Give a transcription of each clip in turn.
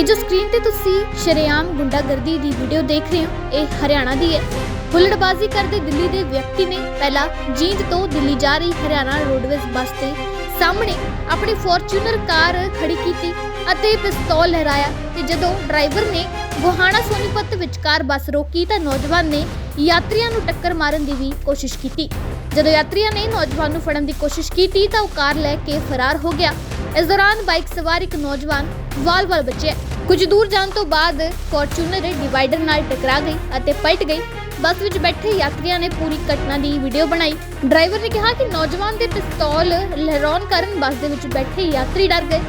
ਇਹ ਜੋ ਸਕਰੀਨ ਤੇ ਤੁਸੀਂ ਸ਼ਰੇਆਮ ਗੁੰਡਾਗਰਦੀ ਦੀ ਵੀਡੀਓ ਦੇਖ ਰਹੇ ਹੋ, ਇਹ ਹਰਿਆਣਾ ਦੀ ਹੈ। ਹੁੱਲੜਬਾਜ਼ੀ ਕਰਦੇ ਦਿੱਲੀ ਦੇ ਵਿਅਕਤੀ ਨੇ ਪਹਿਲਾਂ ਜੀਂਦ ਤੋਂ ਦਿੱਲੀ ਜਾ ਰਹੀ ਹਰਿਆਣਾ ਰੋਡਵੇਜ਼ ਬੱਸ ਦੇ ਸਾਹਮਣੇ ਆਪਣੀ ਫੋਰਚੂਨਰ ਕਾਰ ਖੜੀ ਕੀਤੀ ਅਤੇ ਪਿਸਤੌਲ ਲਹਿਰਾਇਆ ਤੇ ਜਦੋਂ ਡਰਾਈਵਰ ਨੇ ਗੋਹਾਣਾ ਸੋਨੀਪਤ ਵਿਚਕਾਰ ਬੱਸ ਰੋਕੀ ਤਾਂ ਨੌਜਵਾਨ ਨੇ ਯਾਤਰੀਆਂ ਨੂੰ ਟੱਕਰ ਮਾਰਨ ਦੀ ਵੀ ਕੋਸ਼ਿਸ਼ ਕੀਤੀ। ਜਦੋਂ ਯਾਤਰੀਆਂ ਨੇ ਨੌਜਵਾਨ ਨੂੰ ਫੜਨ ਦੀ ਕੋਸ਼ਿਸ਼ ਕੀਤੀ ਤਾਂ ਉਹ ਕਾਰ ਲੈ ਕੇ ਫਰਾਰ ਹੋ ਗਿਆ। ਇਸ ਦੌਰਾਨ ਬਾਈਕ ਸਵਾਰ ਇੱਕ ਨੌਜਵਾਨ ਵਾਲ-ਵਾਲ ਬਚਿਆ। ਕੁਝ ਦੂਰ ਜਾਣ ਤੋਂ ਬਾਅਦ ਫੋਰਚੂਨਰ ਡਿਵਾਈਡਰ ਨਾਲ ਟਕਰਾ ਗਈ ਅਤੇ ਪਲਟ ਗਈ। ਬੱਸ ਵਿੱਚ ਬੈਠੇ ਯਾਤਰੀਆਂ ਨੇ ਪੂਰੀ ਘਟਨਾ ਦੀ ਵੀਡੀਓ ਬਣਾਈ। ਡਰਾਈਵਰ ਨੇ ਕਿਹਾ ਕਿ ਨੌਜਵਾਨ ਦੇ ਪਿਸਤੌਲ ਲਹਿਰਾਉਣ ਕਾਰਨ ਬੱਸ ਦੇ ਵਿੱਚ ਬੈਠੇ ਯਾਤਰੀ ਡਰ ਗਏ।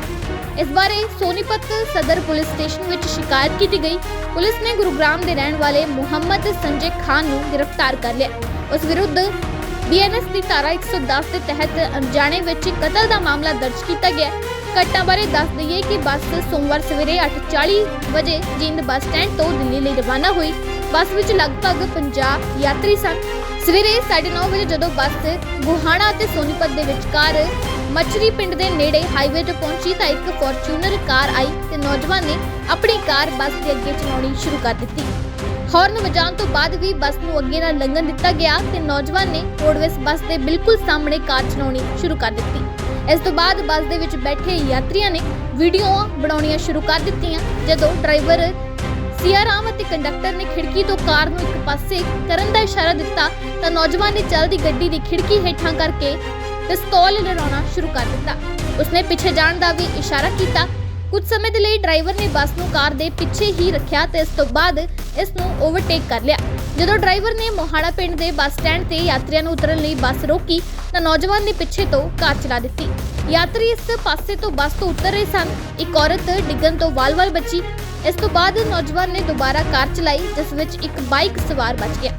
ਇਸ ਬਾਰੇ ਸੋਨੀਪਤ ਸਦਰ ਪੁਲਿਸ ਸਟੇਸ਼ਨ ਵਿੱਚ ਸ਼ਿਕਾਇਤ ਕੀਤੀ ਗਈ। ਪੁਲਿਸ ਨੇ ਗੁਰੂਗ੍ਰਾਮ ਦੇ ਰਹਿਣ ਵਾਲੇ ਮੁਹੰਮਦ ਸੰਜੇ ਖਾਨ ਨੂੰ ਗ੍ਰਿਫਤਾਰ ਕਰ ਲਿਆ। ਉਸ ਵਿਰੁੱਧ ਬੀਐਨਐਸ ਦੀ ਧਾਰਾ 110 ਦੇ ਤਹਿਤ ਅਣਜਾਣੇ ਵਿੱਚ ਕਤਲ ਦਾ ਮਾਮਲਾ ਦਰਜ ਕੀਤਾ ਗਿਆ। ਘਟਨਾ ਬਾਰੇ ਦੱਸ ਦਈਏ ਕਿ ਬੱਸ ਸੋਮਵਾਰ ਸਵੇਰੇ 8:40 ਵਜੇ ਜਿੰਦ ਬੱਸ ਸਟੈਂਡ ਤੋਂ ਦਿੱਲੀ ਲਈ ਰਵਾਨਾ ਹੋਈ। ਬੱਸ ਵਿੱਚ ਲਗਭਗ 50 ਯਾਤਰੀ ਸਨ। ਸਵੇਰੇ 9:30 ਵਜੇ ਜਦੋਂ ਬੱਸ ਗੁਹਾਣਾ ਅਤੇ ਸੋਨੀਪਤ ਦੇ ਵਿਚਕਾਰ ਮਚਰੀ ਪਿੰਡ ਦੇ ਨੇੜੇ ਹਾਈਵੇ ਤੇ ਪਹੁੰਚੀ ਤਾਂ ਇੱਕ ਫੋਰਚੂਨਰ ਕਾਰ ਆਈ ਤੇ ਨੌਜਵਾਨ ਨੇ ਆਪਣੀ ਕਾਰ ਬੱਸ ਦੇ ਅੱਗੇ ਚਲਾਉਣੀ ਸ਼ੁਰੂ ਕਰ ਦਿੱਤੀ। ਹਾਰਨ ਵਜਾਉਣ ਤੋਂ ਬਾਅਦ ਵੀ ਬੱਸ ਨੂੰ ਅੱਗੇ ਨਾ ਲੰਘਣ ਦਿੱਤਾ ਗਿਆ ਤੇ ਨੌਜਵਾਨ ਨੇ ਰੋਡਵੇਜ਼ ਬੱਸ ਦੇ ਬਿਲਕੁਲ ਸਾਹਮਣੇ ਕਾਰ ਚਲਾਉਣੀ ਸ਼ੁਰੂ ਕਰ ਦਿੱਤੀ। ਇਸ ਤੋਂ ਬਾਅਦ ਬੱਸ ਦੇ ਵਿੱਚ ਬੈਠੇ ਯਾਤਰੀਆਂ ਨੇ ਵੀਡੀਓਆਂ ਬਣਾਉਣੀਆਂ ਸ਼ੁਰੂ ਕਰ ਦਿੱਤੀਆਂ, ਜਦੋਂ ਡਰਾਈਵਰ ਸਿਆਰਾਮ ਅਤੇ ਕੰਡਕਟਰ ਨੇ ਖਿੜਕੀ ਤੋਂ ਕਾਰ ਨੂੰ ਇੱਕ ਪਾਸੇ ਕਰਨ ਦਾ ਇਸ਼ਾਰਾ ਦਿੱਤਾ ਤਾਂ ਨੌਜਵਾਨ ਨੇ ਚਲਦੀ ਗੱਡੀ ਦੀ ਖਿੜਕੀ ਹੇਠਾਂ ਕਰਕੇ ਪਿਸਤੌਲ ਲਹਿਰਾਉਣਾ ਸ਼ੁਰੂ ਕਰ ਦਿੱਤਾ। ਉਸਨੇ ਪਿੱਛੇ ਜਾਣ ਦਾ ਵੀ ਇਸ਼ਾਰਾ ਕੀਤਾ। ਕੁਝ ਸਮੇਂ ਦੇ ਲਈ ਡਰਾਈਵਰ ਨੇ ਬੱਸ ਨੂੰ ਕਾਰ ਦੇ ਪਿੱਛੇ ਹੀ ਰੱਖਿਆ ਤੇ ਇਸ ਤੋਂ ਬਾਅਦ ਇਸ ਨੂੰ ਓਵਰਟੇਕ ਕਰ ਲਿਆ। ਜਦੋਂ ਡਰਾਈਵਰ ਨੇ ਮੋਹਾੜਾ ਪਿੰਡ ਦੇ ਬੱਸ ਸਟੈਂਡ ਤੇ ਯਾਤਰੀਆਂ ਨੂੰ ਉਤਰਨ ਲਈ ਬੱਸ ਰੋਕੀ ਤਾਂ ਨੌਜਵਾਨ ਨੇ ਪਿੱਛੇ ਤੋਂ ਕਾਰ ਚਲਾ ਦਿੱਤੀ। ਯਾਤਰੀ ਇਸ ਪਾਸੇ ਤੋਂ ਬੱਸ ਤੋਂ ਉਤਰ ਰਹੇ ਸਨ। ਇੱਕ ਔਰਤ ਡਿੱਗਣ ਤੋਂ ਵਾਲ-ਵਾਲ ਬਚੀ ਇਸ ਤੋਂ ਬਾਅਦ ਨੌਜਵਾਨ ਨੇ ਦੁਬਾਰਾ ਕਾਰ ਚਲਾਈ, ਜਿਸ ਵਿੱਚ ਇੱਕ ਬਾਈਕ ਸਵਾਰ ਬਚ ਗਿਆ।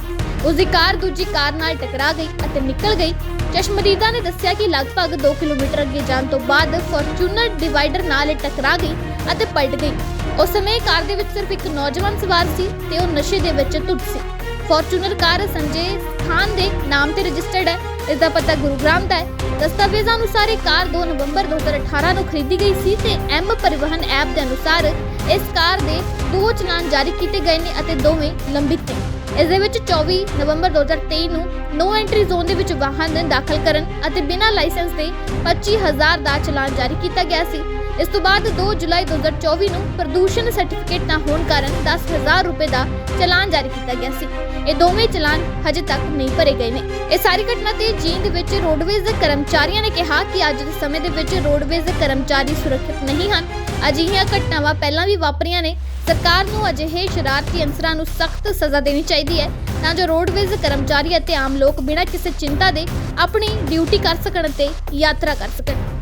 ਉਸ ਦੀ ਕਾਰ ਦੂਜੀ ਕਾਰ ਨਾਲ ਟਕਰਾ ਗਈ ਅਤੇ ਨਿਕਲ ਗਈ। ਚਸ਼ਮਦੀਦਾ ਨੇ ਦੱਸਿਆ ਕਿ ਲਗਭਗ 2 ਕਿਲੋਮੀਟਰ ਅੱਗੇ ਜਾਣ ਤੋਂ ਬਾਅਦ ਫੋਰਚੂਨਰ ਡਿਵਾਈਡਰ ਨਾਲ ਇਹ ਟਕਰਾ ਗਈ ਅਤੇ ਪਲਟ ਗਈ। ਉਸ ਸਮੇਂ ਕਾਰ ਦੇ ਵਿੱਚ ਸਿਰਫ ਇੱਕ ਨੌਜਵਾਨ ਸਵਾਰ ਸੀ ਤੇ ਉਹ ਨਸ਼ੇ ਦੇ ਵਿੱਚ ਧੁੱਤ ਸੀ। ਫੋਰਚੂਨਰ ਕਾਰ ਸੰਜੇ ਖਾਨ ਦੇ ਨਾਮ ਤੇ ਰਜਿਸਟਰਡ ਹੈ। ਇਸ ਦਾ ਪਤਾ ਗੁਰੂਗ੍ਰਾਮ ਦਾ ਹੈ। ਦਸਤਾਵੇਜ਼ਾਂ ਅਨੁਸਾਰ ਇਹ ਕਾਰ 2 ਨਵੰਬਰ 2018 ਨੂੰ ਖਰੀਦੀ ਗਈ ਸੀ ਤੇ ਐਮ ਪਰਿਵਹਨ ਐਪ ਦੇ ਅਨੁਸਾਰ ਇਸ ਕਾਰ ਦੇ ਦੋ ਚਲਾਨ ਜਾਰੀ ਕੀਤੇ ਗਏ ਨੇ ਅਤੇ ਦੋਵੇਂ ਲੰਬਿਤ ਨੇ। ਇਸ ਦੇ ਵਿੱਚ 24 ਨਵੰਬਰ 2023 ਨੂੰ ਨੋ ਐਂਟਰੀ ਜ਼ੋਨ ਦੇ ਵਿੱਚ ਵਾਹਨ ਦਾਖਲ ਕਰਨ ਅਤੇ ਬਿਨਾਂ ਲਾਇਸੈਂਸ ਦੇ 25000 ਦਾ ਚਲਾਨ ਜਾਰੀ ਕੀਤਾ ਗਿਆ ਸੀ। ਇਸ ਤੋਂ ਬਾਅਦ 2 ਜੁਲਾਈ 2024 ਨੂੰ ਪ੍ਰਦੂਸ਼ਣ ਸਰਟੀਫਿਕੇਟ ਨਾ ਹੋਣ ਕਾਰਨ 10000 ਰੁਪਏ ਦਾ ਚਲਾਨ ਜਾਰੀ ਕੀਤਾ ਗਿਆ ਸੀ। ਇਹ ਦੋਵੇਂ ਚਲਾਨ ਹਜੇ ਤੱਕ ਨਹੀਂ ਭਰੇ ਗਏ ਨੇ। ਇਹ ਸਾਰੀ ਘਟਨਾ ਤੇ ਜੀਂਦ ਵਿੱਚ ਰੋਡਵੇਜ਼ ਦੇ ਕਰਮਚਾਰੀਆਂ ਨੇ ਕਿਹਾ ਕਿ ਅੱਜ ਦੇ ਸਮੇਂ ਦੇ ਵਿੱਚ ਰੋਡਵੇਜ਼ ਦੇ ਕਰਮਚਾਰੀ ਸੁਰੱਖਿਅਤ ਨਹੀਂ ਹਨ। ਅਜਿਹੀਆਂ ਘਟਨਾਵਾਂ ਪਹਿਲਾਂ ਵੀ ਵਾਪਰੀਆਂ ਨੇ। ਸਰਕਾਰ ਨੂੰ ਅਜਿਹੇ ਸ਼ਰਾਰਤੀ ਅਨਸਰਾਂ ਨੂੰ ਸਖਤ ਸਜ਼ਾ ਦੇਣੀ ਚਾਹੀਦੀ ਹੈ ਤਾਂ ਜੋ ਰੋਡਵੇਜ਼ ਕਰਮਚਾਰੀ ਅਤੇ ਆਮ ਲੋਕ ਬਿਨਾਂ ਕਿਸੇ ਚਿੰਤਾ ਦੇ ਆਪਣੀ ਡਿਊਟੀ ਕਰ ਸਕਣ ਅਤੇ ਯਾਤਰਾ ਕਰ ਸਕਣ।